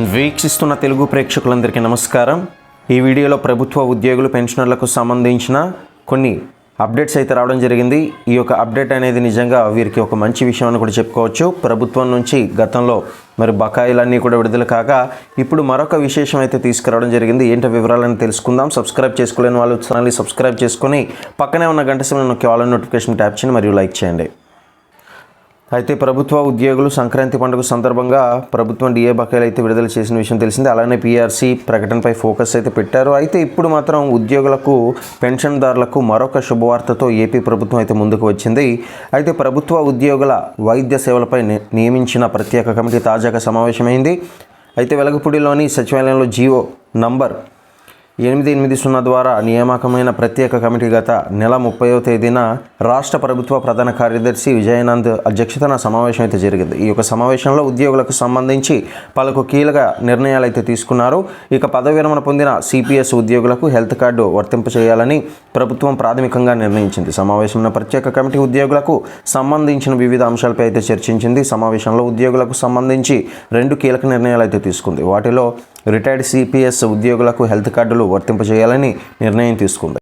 వీక్షిస్తున్న తెలుగు ప్రేక్షకులందరికీ నమస్కారం. ఈ వీడియోలో ప్రభుత్వ ఉద్యోగులు పెన్షనర్లకు సంబంధించిన కొన్ని అప్డేట్స్ అయితే రావడం జరిగింది. ఈ యొక్క అప్డేట్ అనేది నిజంగా వీరికి ఒక మంచి విషయం అని కూడా చెప్పుకోవచ్చు. ప్రభుత్వం నుంచి గతంలో మరి బకాయిలన్నీ కూడా విడుదల కాగా ఇప్పుడు మరొక విశేషం అయితే తీసుకురావడం జరిగింది. ఏంటో వివరాలను తెలుసుకుందాం. సబ్స్క్రైబ్ చేసుకోలేని వాళ్ళు ఛానల్ని సబ్స్క్రైబ్ చేసుకొని పక్కనే ఉన్న గంట సమయం నొక్కి నోటిఫికేషన్ ట్యాప్ చేయండి మరియు లైక్ చేయండి. అయితే ప్రభుత్వ ఉద్యోగులు సంక్రాంతి పండుగ సందర్భంగా ప్రభుత్వం డిఏ బకాయిలు అయితే విడుదల చేసిన విషయం తెలిసింది. అలానే పీఆర్సీ ప్రకటనపై ఫోకస్ అయితే పెట్టారు. అయితే ఇప్పుడు మాత్రం ఉద్యోగులకు పెన్షన్దారులకు మరొక శుభవార్తతో ఏపీ ప్రభుత్వం అయితే ముందుకు వచ్చింది. అయితే ప్రభుత్వ ఉద్యోగుల వైద్య సేవలపై ని- నియమించిన ప్రత్యేక కమిటీ తాజాగా సమావేశమైంది. అయితే వెలగపూడిలోని సచివాలయంలో జీవో నంబర్ ఎనిమిది ఎనిమిది సున్నా ద్వారా నియామకమైన ప్రత్యేక కమిటీ గత నెల ముప్పైవ తేదీన రాష్ట్ర ప్రభుత్వ ప్రధాన కార్యదర్శి విజయానంద్ అధ్యక్షతన సమావేశం అయితే జరిగింది. ఈ యొక్క సమావేశంలో ఉద్యోగులకు సంబంధించి పలుకు కీలక నిర్ణయాలు అయితే తీసుకున్నారు. ఇక పదవి విరమణ పొందిన సిపిఎస్ ఉద్యోగులకు హెల్త్ కార్డు వర్తింపచేయాలని ప్రభుత్వం ప్రాథమికంగా నిర్ణయించింది. సమావేశంలో ప్రత్యేక కమిటీ ఉద్యోగులకు సంబంధించిన వివిధ అంశాలపై అయితే చర్చించింది. సమావేశంలో ఉద్యోగులకు సంబంధించి రెండు కీలక నిర్ణయాలు అయితే తీసుకుంది. వాటిలో రిటైర్డ్ సిపిఎస్ ఉద్యోగులకు హెల్త్ కార్డులు వర్తింపజేయాలని నిర్ణయం తీసుకుంది.